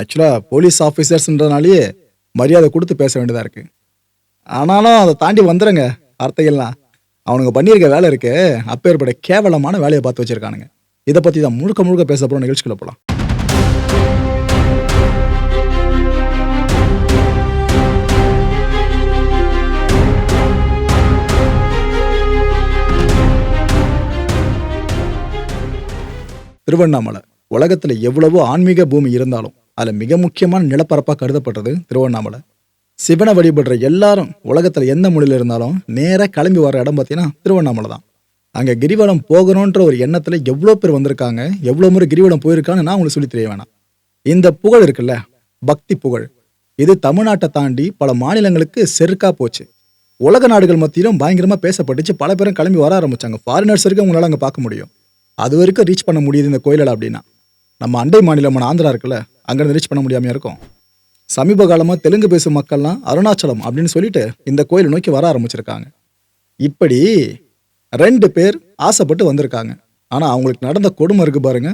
ஆக்சுவலாக போலீஸ் ஆஃபீஸர்ஸ்ன்றனாலேயே மரியாதை கொடுத்து பேச வேண்டியதாக இருக்கு. ஆனாலும் அதை தாண்டி வந்துடுங்க வார்த்தைகள்லாம். அவனுங்க பண்ணியிருக்க வேலை இருக்கு அப்பேற்பட கேவலமான வேலையை பார்த்து வச்சிருக்கானுங்க. இதை பற்றி தான் முழுக்க முழுக்க பேச நிகழ்ச்சிகளை நிகழ்ச்சிக்குள்ள திருவண்ணாமலை. உலகத்தில் எவ்வளவோ ஆன்மீக பூமி இருந்தாலும் அதில் மிக முக்கியமான நிலப்பரப்பாக கருதப்பட்டது திருவண்ணாமலை. சிவனை வழிபடுற எல்லாரும் உலகத்தில் எந்த மொழியில் இருந்தாலும் நேராக கிளம்பி வர இடம் பார்த்தீங்கன்னா திருவண்ணாமலை தான். அங்கே கிரிவலம் போகணுன்ற ஒரு எண்ணத்தில் எவ்வளோ பேர் வந்திருக்காங்க எவ்வளோ முறை கிரிவலம் போயிருக்கான்னு நான் உங்களுக்கு சொல்லி தெரிய வேணாம். இந்த புகழ் இருக்குல்ல பக்தி புகழ். இது தமிழ்நாட்டை தாண்டி பல மாநிலங்களுக்கு செருக்காக போச்சு. உலக நாடுகள் மத்தியிலும் பயங்கரமாக பேசப்பட்டுச்சு பல பேரும் கிளம்பி வர ஆரம்பித்தாங்க ஃபாரினர்ஸ் வரைக்கும் உங்களால் அங்கே பார்க்க முடியும். அது வரைக்கும் ரீச் பண்ண முடியுது இந்த கோயிலில் அப்படின்னா. நம்ம அண்டை மாநிலமான ஆந்திரா இருக்குல்ல அங்கேருந்து ரீச் பண்ண முடியாமல் இருக்கும்? சமீப காலமாக தெலுங்கு பேசும் மக்கள்லாம் அருணாச்சலம் அப்படின்னு சொல்லிட்டு இந்த கோயிலை நோக்கி வர ஆரம்பிச்சிருக்காங்க. இப்படி ரெண்டு பேர் ஆசைப்பட்டு வந்திருக்காங்க. ஆனால் அவங்களுக்கு நடந்த கொடுமை இருக்கு பாருங்க.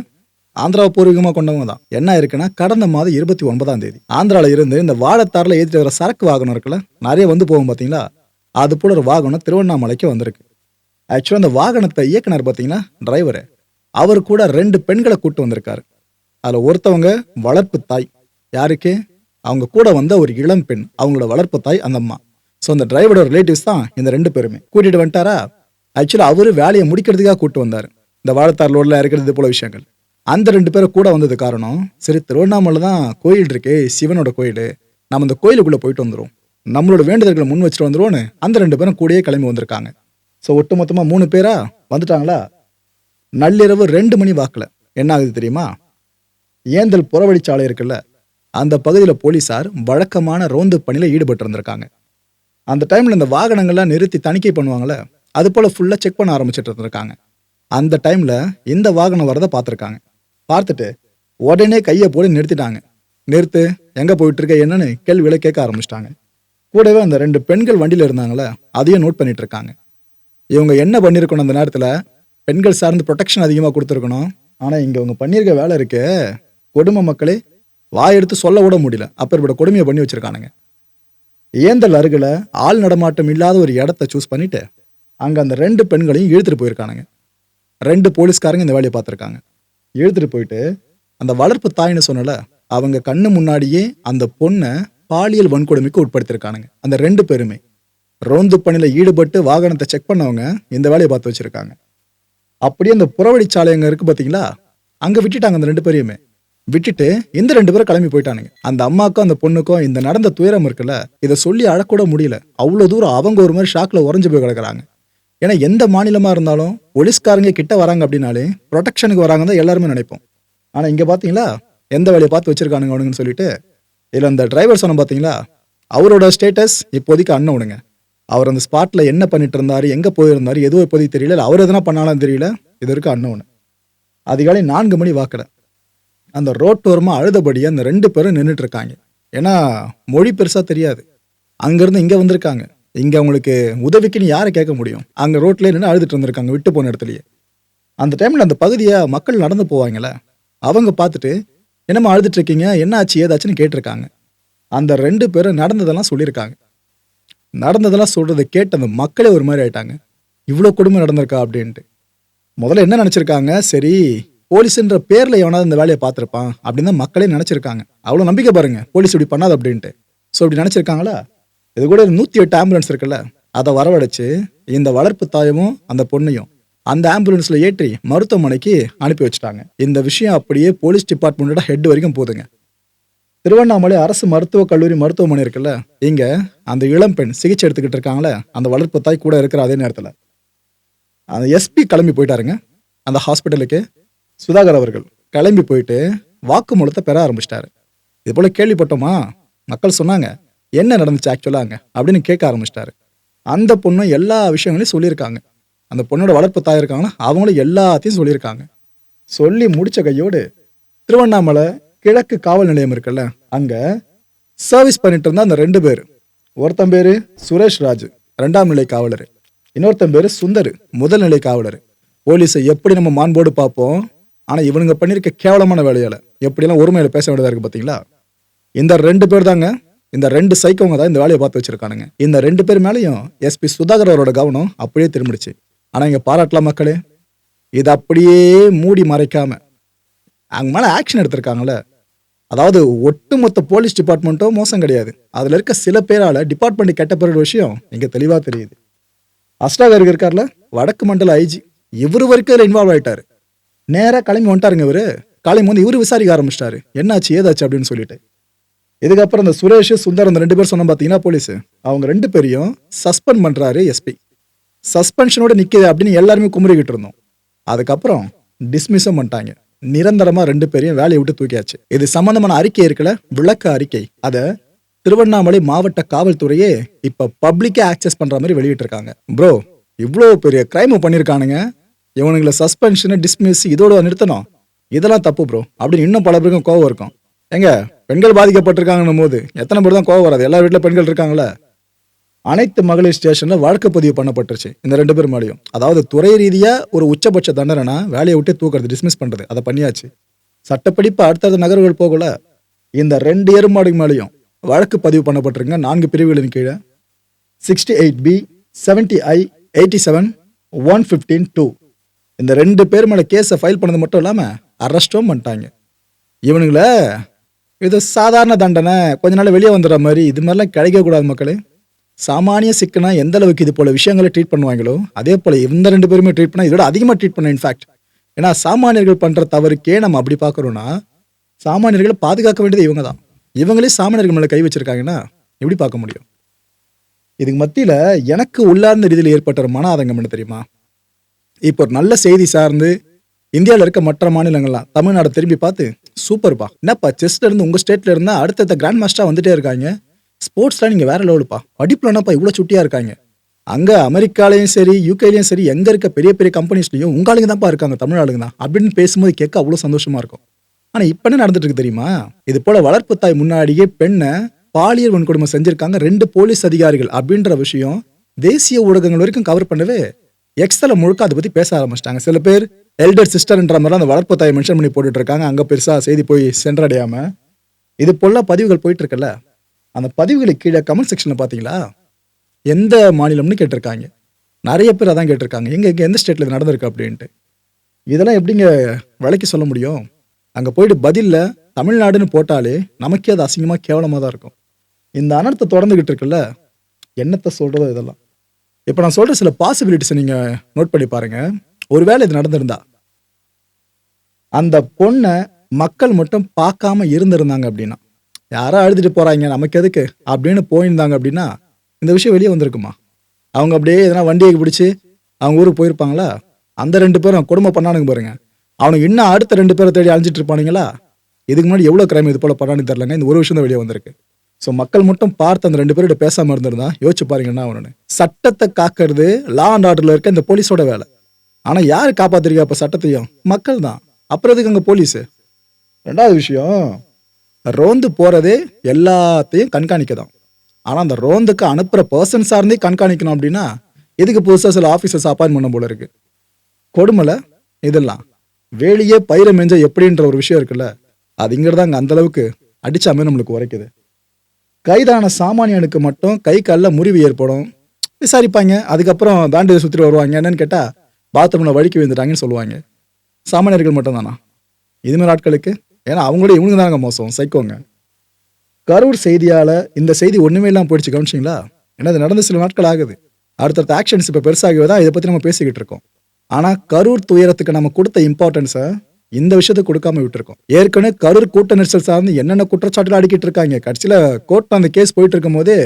ஆந்திராவை பூர்வீகமாக கொண்டவங்க தான். என்ன இருக்குன்னா கடந்த மாதம் இருபத்தி ஒன்பதாம் தேதி ஆந்திராவில் இருந்து இந்த வாழைத்தாரில் ஏற்றிட்டு வர சரக்கு வாகனம் இருக்குல்ல நிறைய வந்து போகும் பார்த்தீங்களா அது போல ஒரு வாகனம் திருவண்ணாமலைக்கு வந்திருக்கு. ஆக்சுவலாக அந்த வாகனத்தை இயக்குனர் பார்த்தீங்கன்னா டிரைவரு அவர் கூட ரெண்டு பெண்களை கூட்டு வந்திருக்காரு. அதில் ஒருத்தவங்க வளர்ப்பு தாய். யாருக்கு? அவங்க கூட வந்த ஒரு இளம் பெண் அவங்களோட வளர்ப்பு தாய் அந்த அம்மா. ஸோ அந்த டிரைவரோட ரிலேட்டிவ்ஸ் தான் இந்த ரெண்டு பேருமே. கூட்டிகிட்டு வந்துட்டாரா? ஆக்சுவலாக அவர் வேலையை முடிக்கிறதுக்காக கூட்டு வந்தார். இந்த வாழைத்தார் லோடில் இருக்கிறது போல விஷயங்கள். அந்த ரெண்டு பேரும் கூட வந்தது காரணம் சரி திருவண்ணாமலை தான் கோயில் இருக்கே சிவனோட கோயில். நம்ம இந்த கோயிலுக்குள்ளே போயிட்டு வந்துடும் நம்மளோட வேண்டுதல்களை முன் வச்சுட்டு வந்துருவோன்னு அந்த ரெண்டு பேரும் கூடயே கிளம்பி வந்திருக்காங்க. ஸோ ஒட்டுமொத்தமாக மூணு பேரா? வந்துட்டாங்களா? நள்ளிரவு ரெண்டு மணி வாக்கில். என்ன ஆகுது தெரியுமா? ஏந்தல் புறவழிச்சாலை இருக்குல்ல அந்த பகுதியில் போலீஸார் வழக்கமான ரோந்து பணியில் ஈடுபட்டு இருந்திருக்காங்க அந்த டைமில் இந்த வாகனங்கள்லாம் நிறுத்தி தணிக்கை பண்ணுவாங்கள்ல அது போல் ஃபுல்லாக செக் பண்ண ஆரம்பிச்சிட்டு இருந்திருக்காங்க. அந்த டைமில் இந்த வாகனம் வரதை பார்த்துருக்காங்க. பார்த்துட்டு உடனே கையை போட்டு நிறுத்திட்டாங்க. நிறுத்து எங்கே போயிட்டுருக்க? என்னன்னு கேள்விகளை கேட்க ஆரம்பிச்சிட்டாங்க. கூடவே அந்த ரெண்டு பெண்கள் வண்டியில் இருந்தாங்களே அதையும் நோட் பண்ணிட்டு இருக்காங்க. இவங்க என்ன பண்ணியிருக்கணும் அந்த நேரத்தில்? பெண்கள் சார்ந்து ப்ரொடெக்ஷன் அதிகமாக கொடுத்துருக்கணும். ஆனால் இங்கே அவங்க பண்ணியிருக்க வேலை இருக்குது கொடுமை மக்களே வாயெடுத்து சொல்ல விட முடியல. அப்பேற்பட்ட கொடுமையை பண்ணி வச்சிருக்கானுங்க. ஏந்தல் அருகில் ஆள் நடமாட்டம் இல்லாத ஒரு இடத்த சூஸ் பண்ணிட்டு அங்கே அந்த ரெண்டு பெண்களையும் இழுத்துட்டு போயிருக்கானுங்க. ரெண்டு போலீஸ்காரங்க இந்த வேலையை பார்த்துருக்காங்க. இழுத்துட்டு போயிட்டு அந்த வளர்ப்பு தாயின்னு சொன்னல அவங்க கண்ணு முன்னாடியே அந்த பொண்ணை பாலியல் வன்கொடுமைக்கு உட்படுத்திருக்கானுங்க. அந்த ரெண்டு பேருமே. ரோந்து பணியில் ஈடுபட்டு வாகனத்தை செக் பண்ணவங்க இந்த வேலையை பார்த்து வச்சுருக்காங்க. அப்படியே அந்த புறவழிச்சாலை அங்கே இருக்குது பார்த்தீங்களா அங்கே விட்டுட்டாங்க அந்த ரெண்டு பேரையுமே. விட்டுட்டு இந்த ரெண்டு பேரும் கிளம்பி போயிட்டானுங்க. அந்த அம்மாக்கும் அந்த பொண்ணுக்கும் இந்த நடந்த துயரம் இருக்குல்ல இதை சொல்லி அழக்கூட முடியல. அவ்வளோ தூரம் அவங்க ஒரு மாதிரி ஷாக்கில் உறைஞ்சு போய் கிடக்குறாங்க. ஏன்னா எந்த மாநிலமாக இருந்தாலும் போலீஸ்காரங்க கிட்ட வராங்க அப்படின்னாலே ப்ரொடெக்ஷனுக்கு வராங்க தான் எல்லாருமே நினைப்போம். ஆனால் இங்கே பார்த்தீங்களா எந்த வேலையை பார்த்து வச்சிருக்கானுங்க அவனுங்கன்னு சொல்லிட்டு இதில் அந்த டிரைவர் சொன்ன பார்த்தீங்களா அவரோட ஸ்டேட்டஸ் இப்போதைக்கு அண்ணவனுங்க அவர் அந்த ஸ்பாட்டில் என்ன பண்ணிட்டு இருந்தார் எங்கே போயிருந்தாரு எதுவும் இப்போதைக்கு தெரியல அவர் எதனா பண்ணாலும் தெரியல இது வரைக்கும் அண்ணவனு அதிகாலை நான்கு மணி வாக்கில் அந்த ரோட்டோரமாக அழுதபடியே அந்த ரெண்டு பேரும் நின்றுட்டு இருக்காங்க ஏன்னா மொழி பெருசாக தெரியாது. அங்கேருந்து இங்கே வந்திருக்காங்க. இங்கே அவங்களுக்கு உதவிக்குன்னு யாரை கேட்க முடியும்? அங்கே ரோட்லேயே நின்று அழுதுட்டு இருந்திருக்காங்க விட்டு போன இடத்துலையே. அந்த டைமில் அந்த பகுதியை மக்கள் நடந்து போவாங்களே அவங்க பார்த்துட்டு என்னம்மா அழுதுட்டு இருக்கீங்க? என்ன ஆச்சு ஏதாச்சுன்னு கேட்டிருக்காங்க. அந்த ரெண்டு பேரும் நடந்ததெல்லாம் சொல்லியிருக்காங்க. நடந்ததெல்லாம் சொல்கிறத கேட்டு அந்த மக்களே ஒரு மாதிரி ஆயிட்டாங்க. இவ்வளோ கொடுமை நடந்திருக்கா அப்படின்ட்டு. முதல்ல என்ன நினச்சிருக்காங்க? சரி போலீஸ்ன்ற பேர்ல எவனாவது இந்த வேலையை பார்த்துருப்பான் அப்படின்னு தான் மக்களே நினச்சிருக்காங்க. அவ்வளோ நம்பிக்கை பாருங்க. போலீஸ் இப்படி பண்ணாது அப்படின்ட்டு. ஸோ இப்படி நினச்சிருக்காங்களா? இது கூட நூற்றி எட்டு ஆம்புலன்ஸ் இருக்குல்ல. அதை வரவழைச்சு இந்த வளர்ப்பு தாயமும் அந்த பொண்ணையும் அந்த ஆம்புலன்ஸ்ல ஏற்றி மருத்துவமனைக்கு அனுப்பி வச்சுட்டாங்க. இந்த விஷயம் அப்படியே போலீஸ் டிபார்ட்மெண்ட்டோட ஹெட் வரைக்கும் போதுங்க. திருவண்ணாமலை அரசு மருத்துவக் கல்லூரி மருத்துவமனை இருக்குல்ல. இங்க அந்த இளம் பெண் சிகிச்சை எடுத்துக்கிட்டு இருக்காங்களே அந்த வளர்ப்பு தாய் கூட இருக்கிற அதே நேரத்தில். அந்த எஸ்பி கிளம்பி போயிட்டாருங்க. அந்த ஹாஸ்பிட்டலுக்கு சுதாகர் அவர்கள் கிளம்பி போயிட்டு வாக்குமூலத்தை பெற ஆரம்பிச்சிட்டாரு. இது போல கேள்விப்பட்டோமா? மக்கள் சொன்னாங்க என்ன நடந்துச்சு ஆக்சுவலாக அங்கே? அப்படின்னு கேட்க ஆரம்பிச்சிட்டாரு. அந்த பொண்ணு எல்லா விஷயங்களையும் சொல்லியிருக்காங்க. அந்த பொண்ணோட வளர்ப்பு தாய் இருக்காங்கன்னா அவங்களும் எல்லாத்தையும் சொல்லியிருக்காங்க. சொல்லி முடிச்ச கையோடு திருவண்ணாமலை கிழக்கு காவல் நிலையம் இருக்குல்ல அங்கே சர்வீஸ் பண்ணிட்டு இருந்த அந்த ரெண்டு பேர். ஒருத்தன் பேர் சுரேஷ் ராஜ் ரெண்டாம் நிலை காவலர். இன்னொருத்தன் பேர் சுந்தர் முதல் நிலை காவலர். போலீஸை எப்படி நம்ம மாண்போடு பார்ப்போம்? ஆனால் இவனுங்க பண்ணியிருக்க கேவலமான வேலையால் எப்படியெல்லாம் ஒருமையில் பேச வேண்டியதாக இருக்குது பார்த்தீங்களா இந்த ரெண்டு பேர் தாங்க இந்த ரெண்டு சைக்கவங்க தான் இந்த வேலையை பார்த்து வச்சிருக்கானுங்க. இந்த ரெண்டு பேர் மேலேயும் எஸ்பி சுதாகர் அவரோட கவனம் அப்படியே திரும்பிடுச்சு. ஆனால் இங்கே பாராட்டலாம் மக்களே இது அப்படியே மூடி மறைக்காம அவங்க மேலே ஆக்ஷன் எடுத்திருக்காங்களே அதாவது ஒட்டுமொத்த போலீஸ் டிபார்ட்மெண்ட்டும் மோசம் கிடையாது. அதில் இருக்க சில பேரால் டிபார்ட்மெண்ட் கெட்ட போற விஷயம் இங்கே தெளிவாக தெரியுது. அஸ்டாகர் இருக்கார்ல வடக்கு மண்டல ஐஜி இவரு வரைக்கும் இதுல இன்வால்வ் ஆகிட்டார் நேராக கிளம்பி வந்துட்டாருங்க இவரு. கிளம்பி வந்து இவரு விசாரிக்க ஆரம்பிச்சிட்டாரு. என்னாச்சு ஏதாச்சு அப்படின்னு சொல்லிட்டு. இதுக்கப்புறம் இந்த சுரேஷ் சுந்தர் அந்த ரெண்டு பேர் சொன்ன பார்த்தீங்கன்னா போலீஸ். அவங்க ரெண்டு பேரையும் சஸ்பெண்ட் பண்ணுறாரு எஸ்பி. சஸ்பென்ஷனோட நிற்கிது அப்படின்னு எல்லாருமே குமுறிக்கிட்டு இருந்தோம். அதுக்கப்புறம் டிஸ்மிஸும் பண்ணிட்டாங்க. நிரந்தரமாக ரெண்டு பேரையும் வேலையை விட்டு தூக்கியாச்சு. இது சம்மந்தமான அறிக்கை இருக்குல்ல? விளக்க அறிக்கை. அதை திருவண்ணாமலை மாவட்ட காவல்துறையே இப்போ பப்ளிக்கே ஆக்சஸ் பண்ணுற மாதிரி வெளியிட்டிருக்காங்க. ப்ரோ இவ்வளோ பெரிய கிரைம் பண்ணியிருக்கானுங்க. இவனுங்களை சஸ்பென்ஷனு டிஸ்மிஸ் இதோட நிறுத்தணும். இதெல்லாம் தப்பு ப்ரோ அப்படின்னு இன்னும் பல பேருக்கும் கோவம் இருக்கும். எங்க பெண்கள் பாதிக்கப்பட்டிருக்காங்கன்னும் போது எத்தனை பேர் தான் கோவம் வராது? எல்லா வீட்டில் பெண்கள் இருக்காங்களே அனைத்து மகளிர் ஸ்டேஷனில் வழக்கு பதிவு பண்ணப்பட்டுருச்சு இந்த ரெண்டு பேர் மேலேயும் அதாவது துறை ரீதியாக ஒரு உச்சபட்ச தண்டனைனா வேலையை விட்டு தூக்குறது டிஸ்மிஸ் பண்ணுறது அதை பண்ணியாச்சு. சட்டப்படிப்பு அடுத்தடுத்த நகர்வுகள் போகல. இந்த ரெண்டு எருமாடு மேலேயும் வழக்கு பதிவு பண்ணப்பட்டிருங்க நான்கு பிரிவுகளின் கீழே. Sixty eight B seventy I eighty seven one fifteen two இந்த ரெண்டு பேர் மேலே கேஸை ஃபைல் பண்ணது மட்டும் இல்லாமல் அரெஸ்ட்டும் பண்ணிட்டாங்க. இவனுங்கள இது சாதாரண தண்டனை. கொஞ்ச நாள் வெளியே வந்துடுற மாதிரி இது மாதிரிலாம் கிடைக்கக்கூடாது மக்களே. சாமானிய சிக்கனா எந்த அளவுக்கு இது போல விஷயங்களை ட்ரீட் பண்ணுவாங்களோ அதே போல இந்த ரெண்டு பேருமே ட்ரீட் பண்ணால் இதோட அதிகமாக ட்ரீட் பண்ண இன்ஃபேக்ட் ஏன்னா சாமானியர்கள் பண்ணுற தவறுக்கே நம்ம அப்படி பார்க்குறோன்னா சாமானியர்களை பாதுகாக்க வேண்டியது இவங்க தான். இவங்களே சாமானியர்கள் மேலே கை வச்சிருக்காங்கன்னா எப்படி பார்க்க முடியும்? இதுக்கு மத்தியில் எனக்கு உள்ளார்ந்த ரீதியில் ஏற்பட்ட மன ஆதங்கம் என்ன தெரியுமா? இப்போ ஒரு நல்ல செய்தி சார்ந்து இந்தியாவில் இருக்க மற்ற மாநிலங்கள்லாம் தமிழ்நாடு திரும்பி பார்த்து சூப்பர்ப்பா என்னப்பா செஸ்ல இருந்து உங்கள் ஸ்டேட்ல இருந்தால் அடுத்தடுத்த கிராண்ட் மாஸ்டராக வந்துட்டே இருக்காங்க. ஸ்போர்ட்ஸ்லாம் நீங்கள் வேற லெவலுப்பா. படிப்புல என்னப்பா இவ்வளோ சுட்டியாக இருக்காங்க? அங்கே அமெரிக்காலையும் சரி யூகேலையும் சரி எங்கே இருக்க பெரிய பெரிய கம்பெனிஸ்லையும் உங்க தான்ப்பா இருக்காங்க தமிழ்நாடுங்க தான் அப்படின்னு பேசும்போது கேட்க அவ்வளோ சந்தோஷமாக இருக்கும். ஆனால் இப்போ என்ன நடந்துட்டு இருக்கு தெரியுமா? இது போல வளர்ப்பு தாய் முன்னாடியே பெண்ணை பாலியல் வன்கொடுமை செஞ்சிருக்காங்க ரெண்டு போலீஸ் அதிகாரிகள் அப்படின்ற விஷயம் தேசிய ஊடகங்கள் வரைக்கும் கவர் பண்ணவே எக்ஸல முழுக்க அதை பற்றி பேச ஆரம்பிச்சிட்டாங்க. சில பேர் எல்டர் சிஸ்டர்ன்ற மாதிரி அந்த வளர்ப்பு தாயை மென்ஷன் பண்ணி போட்டுட்டு இருக்காங்க அங்கே பெருசாக செய்தி போய் சென்றடையாமல் இது போல பதிவுகள் போயிட்டு இருக்குல்ல அந்த பதிவுகளுக்கு கீழே கமெண்ட் செக்ஷனில் பார்த்தீங்களா எந்த மாநிலம்னு கேட்டிருக்காங்க. நிறைய பேர் அதான் கேட்டிருக்காங்க. எங்கே எங்கே எந்த ஸ்டேட்டில் இது நடந்திருக்கு அப்படின்ட்டு. இதெல்லாம் எப்படிங்க விலைக்கு சொல்ல முடியும்? அங்கே போயிட்டு பதிலில் தமிழ்நாடுன்னு போட்டாலே நமக்கே அது அசிங்கமாக கேவலமாக தான் இருக்கும். இந்த அனர்த்தம் தொடர்ந்துக்கிட்டு இருக்குல்ல. என்னத்தை சொல்கிறதோ இதெல்லாம்? இப்போ நான் சொல்கிற சில பாசிபிலிட்டிஸை நீங்கள் நோட் பண்ணி பாருங்கள் ஒருவேளை இது நடந்திருந்தா அந்த பொண்ணை மக்கள் மட்டும் பார்க்காம இருந்திருந்தாங்க அப்படின்னா யாரோ அழுதுட்டு போகிறாங்க நமக்கு எதுக்கு? அப்படின்னு போயிருந்தாங்க அப்படின்னா இந்த விஷயம் வெளியே வந்திருக்குமா? அவங்க அப்படியே எதனா வண்டியை பிடிச்சி அவங்க ஊருக்கு போயிருப்பாங்களா? அந்த ரெண்டு பேரும் கொடுமை பண்ணானுங்க பாருங்க. அவனுக்கு இன்னும் அடுத்த ரெண்டு பேரை தேடி அழிஞ்சிட்டு இருப்பானுங்களா? இதுக்கு முன்னாடி எவ்வளோ கிரைம் இது போல் பண்ணான்னு தெரிலங்க இந்த ஒரு விஷயம் தான் வெளியே வந்திருக்கு. ஸோ மக்கள் மட்டும் பார்த்து அந்த ரெண்டு பேர்கிட்ட பேசாமல் இருந்திருந்தா யோசிச்சு பாருங்கன்னா அவனு சட்டத்தை காக்கிறது லா அண்ட் ஆர்டரில் இருக்க இந்த போலீஸோட வேலை. ஆனால் யார் காப்பாத்திருக்கா அப்போ சட்டத்தையும்? மக்கள் தான். அப்புறம் எதுக்கு அங்கே போலீஸு? ரெண்டாவது விஷயம் ரோந்து போகிறதே எல்லாத்தையும் கண்காணிக்க தான். ஆனால் அந்த ரோந்துக்கு அனுப்புகிற பர்சன் சார்ந்தே கண்காணிக்கணும் அப்படின்னா எதுக்கு புதுசாக சில ஆஃபீஸர்ஸ் அப்பாயின் பண்ண போல இருக்கு? கொடுமலை இதெல்லாம். வேலியே பயிரை மெஞ்ச எப்படின்ற ஒரு விஷயம் இருக்குல்ல அது இங்கிறதா அங்க அந்த அளவுக்கு அடிச்சாமே நம்மளுக்கு உரைக்குது. கைதான சாமானியனுக்கு மட்டும் கை காலில் முறிவு ஏற்படும். விசாரிப்பாங்க. அதுக்கப்புறம் பேண்டேஜ் சுற்றிட்டு வருவாங்க. என்னன்னு கேட்டால் பாத்ரூமில் வழுக்கி விழுந்துட்டாங்கன்னு சொல்லுவாங்க. சாமானியர்கள் மட்டும்தானா? இதுமாதிரி ஆட்களுக்கு? ஏன்னா அவங்களோட இவனுங்க தாங்க மோசம். சைக்கோங்க. கரூர் செய்தியால் இந்த செய்தி ஒன்றுமே இல்லாமல் போயிடுச்சு. கவனிச்சிங்களா? ஏன்னா இது நடந்த சில நாட்கள் ஆகுது. அடுத்தடுத்த ஆக்ஷன்ஸ் இப்போ பெருசாகவே தான் இதை பற்றி நம்ம பேசிக்கிட்டு இருக்கோம். ஆனால் கரூர் துயரத்துக்கு நம்ம கொடுத்த இம்பார்ட்டன்ஸை இந்த விஷயத்தை கொடுக்காம விட்டுருக்கோம். ஏற்கனவே கரூர் கூட்ட நெரிசல் சார்ந்து என்னென்ன குற்றச்சாட்டுகள் அடிக்கிட்டு இருக்காங்க கடைசியில் கோர்ட் அந்த கேஸ் போயிட்டு இருக்கும் போதே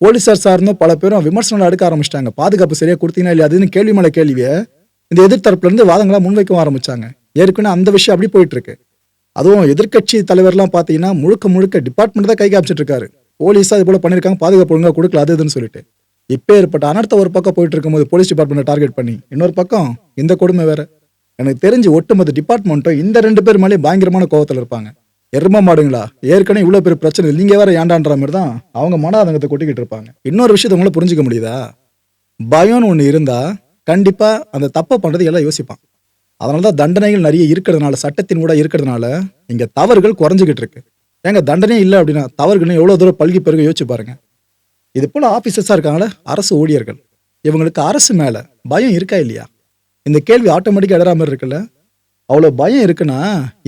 போலீஸார் சார்ந்தும் பல பேரும் விமர்சனங்கள் அடுக்க ஆரம்பிச்சிட்டாங்க. பாதுகாப்பு சரியாக கொடுத்தீங்கன்னா இல்லையா அதுன்னு கேள்வி மேலே கேள்வியை இந்த எதிர்த்தரப்புலேருந்து வாதங்களாக வாதங்களா முன்வைக்கவும் ஆரம்பித்தாங்க ஏற்கனவே அந்த விஷயம் அப்படி போயிட்டு இருக்கு. அதுவும் எதிர்க்கட்சி தலைவர்லாம் பார்த்தீங்கன்னா முழுக்க முழுக்க டிபார்ட்மெண்ட் தான் கை காமிச்சிட்டு இருக்காரு. போலீஸாக இது போல பண்ணியிருக்காங்க பாதுகாப்பு ஒழுங்காக கொடுக்கல அது இதுன்னு சொல்லிட்டு. இப்போ ஏற்பட்ட அனர்த்த ஒரு பக்கம் போயிட்டு இருக்கும்போது போலீஸ் டிபார்ட்மெண்ட்டை டார்கெட் பண்ணி இன்னொரு பக்கம் இந்த கொடுமை வேற. எனக்கு தெரிஞ்சு ஒட்டுமொத்த டிபார்ட்மெண்ட்டும் இந்த ரெண்டு பேர் மேலே பயங்கரமான கோவத்தில் இருப்பாங்க. எரும மாடுங்களா? ஏற்கனவே இவ்வளோ பெரிய பிரச்சனை இல்லை. வேற ஏண்டான்ற மாதிரி தான் அவங்க மன ஆதங்கத்தை கொட்டிக்கிட்டு இருப்பாங்க. இன்னொரு விஷயத்தை உங்களை புரிஞ்சிக்க முடியுதா? பயம்னு ஒன்று இருந்தால் கண்டிப்பாக அந்த தப்பை பண்ணுறது எல்லாம் யோசிப்பான். அதனால தான் தண்டனைகள் நிறைய இருக்கிறதுனால சட்டத்தின் கூட இருக்கிறதுனால இங்கே தவறுகள் குறைஞ்சிக்கிட்டு இருக்கு. ஏங்க தண்டனையே இல்லை அப்படின்னா தவறுகள்னு எவ்வளோ தூரம் பல்கி பிறகு யோசிச்சு பாருங்க. இது போல ஆஃபீஸர்ஸாக இருக்காங்களே அரசு ஊழியர்கள். இவங்களுக்கு அரசு மேலே பயம் இருக்கா இல்லையா? இந்த கேள்வி ஆட்டோமேட்டிக்காக இடற மாதிரி இருக்குல்ல? அவ்வளோ பயம் இருக்குன்னா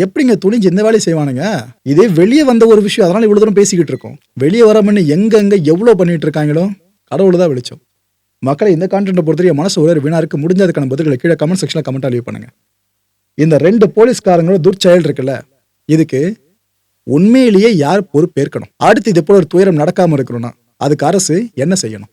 எப்படிங்க துணிஞ்சு இந்த வேலையை செய்வானுங்க? இதே வெளியே வந்த ஒரு விஷயம் அதனால இவ்வளோ தூரம் பேசிக்கிட்டு இருக்கோம். வெளியே வராமன்னு எங்கெங்க எவ்வளோ பண்ணிட்டு இருக்காங்களோ கடவுள் தான் வெளிச்சம். மக்களை இந்த கான்டென்ட்டை பொறுத்தவரை மனசு ஒரு வீணா இருக்கு. முடிஞ்சதுக்கான பதில்களை கீழே கமெண்ட் செக்ஷனில் கமெண்ட் லீவ் பண்ணுங்க. இந்த ரெண்டு போலீஸ்காரங்களோட துர்ச்செயல் இருக்குல்ல? இதுக்கு உண்மையிலேயே யார் பொறுப்பேற்கணும்? அடுத்து இது போல ஒரு துயரம் நடக்காமல் இருக்கணும்னா அதுக்கு அரசு என்ன செய்யணும்?